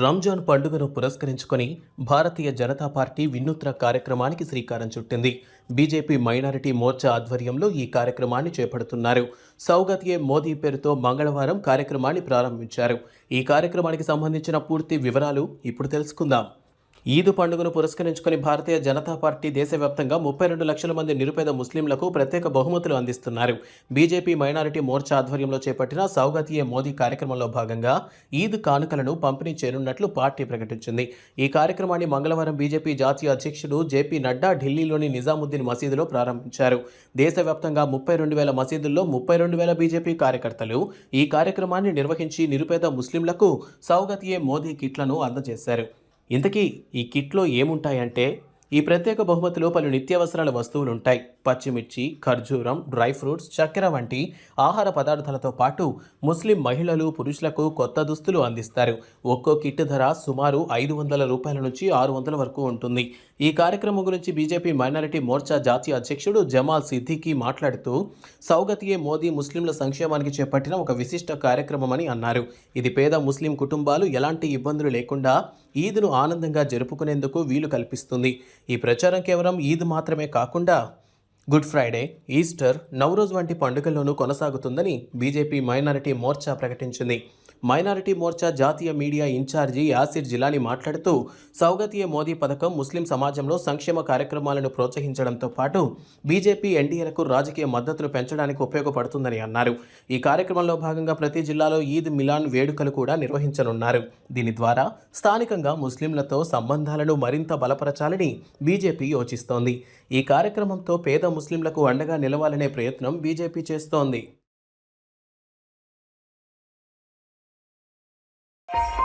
రంజాన్ పండుగను పురస్కరించుకొని భారతీయ జనతా పార్టీ వినూత్న కార్యక్రమానికి శ్రీకారం చుట్టింది. బీజేపీ మైనారిటీ మోర్చా ఆధ్వర్యంలో ఈ కార్యక్రమాన్ని చేపడుతున్నారు. సౌగత్ ఏ మోదీ పేరుతో మంగళవారం కార్యక్రమాన్ని ప్రారంభించారు. ఈ కార్యక్రమానికి సంబంధించిన పూర్తి వివరాలు ఇప్పుడు తెలుసుకుందాం. ఈద్ పండుగను పురస్కరించుకొని భారతీయ జనతా పార్టీ దేశవ్యాప్తంగా ముప్పై రెండు లక్షల మంది నిరుపేద ముస్లింలకు ప్రత్యేక బహుమతులు అందిస్తున్నారు. బీజేపీ మైనారిటీ మోర్చా ఆధ్వర్యంలో చేపట్టిన సౌగతియే మోదీ కార్యక్రమంలో భాగంగా ఈద్ కానుకలను పంపిణీ చేయనున్నట్లు పార్టీ ప్రకటించింది. ఈ కార్యక్రమాన్ని మంగళవారం బీజేపీ జాతీయ అధ్యక్షుడు జేపీ నడ్డా ఢిల్లీలోని నిజాముద్దీన్ మసీదులో ప్రారంభించారు. దేశవ్యాప్తంగా ముప్పై రెండు వేల మసీదుల్లో ముప్పై రెండు వేల బీజేపీ కార్యకర్తలు ఈ కార్యక్రమాన్ని నిర్వహించి నిరుపేద ముస్లింలకు సౌగతియే మోదీ కిట్లను అందజేశారు. ఇంతకీ ఈ కిట్లో ఏముంటాయంటే ఈ ప్రత్యేక బహుమతిలో పలు నిత్యావసరాల వస్తువులు ఉంటాయి పచ్చిమిర్చి ఖర్జూరం డ్రై ఫ్రూట్స్ చక్కెర వంటి ఆహార పదార్థాలతో పాటు ముస్లిం మహిళలు పురుషులకు కొత్త దుస్తులు అందిస్తారు. ఒక్కో కిట్ ధర సుమారు ఐదు వందల రూపాయల నుంచి ఆరు వందల వరకు ఉంటుంది. ఈ కార్యక్రమం గురించి బీజేపీ మైనారిటీ మోర్చా జాతీయ అధ్యక్షుడు జమాల్ సిద్దికి మాట్లాడుతూ సౌగతియే మోదీ ముస్లింల సంక్షేమానికి చేపట్టిన ఒక విశిష్ట కార్యక్రమమని అన్నారు. ఇది పేద ముస్లిం కుటుంబాలు ఎలాంటి ఇబ్బందులు లేకుండా ఈద్ను ఆనందంగా జరుపుకునేందుకు వీలు కల్పిస్తుంది. ఈ ప్రచారం కేవలం ఈద్ మాత్రమే కాకుండా గుడ్ ఫ్రైడే ఈస్టర్ నవరోజ్ వంటి పండుగల్లోనూ కొనసాగుతుందని బీజేపీ మైనారిటీ మోర్చా ప్రకటించింది. మైనారిటీ మోర్చా జాతీయ మీడియా ఇన్ఛార్జి యాసిర్ జిలాని మాట్లాడుతూ సౌగతీయ మోదీ పథకం ముస్లిం సమాజంలో సంక్షేమ కార్యక్రమాలను ప్రోత్సహించడంతో పాటు బీజేపీ ఎన్డీఏలకు రాజకీయ మద్దతును పెంచడానికి ఉపయోగపడుతుందని అన్నారు. ఈ కార్యక్రమంలో భాగంగా ప్రతి జిల్లాలో ఈద్ మిలాన్ వేడుకలు కూడా నిర్వహించనున్నారు. దీని ద్వారా స్థానికంగా ముస్లింలతో సంబంధాలను మరింత బలపరచాలని బీజేపీ యోచిస్తోంది. ఈ కార్యక్రమంతో పేద ముస్లింలకు అండగా నిలవాలనే ప్రయత్నం బీజేపీ చేస్తోంది. you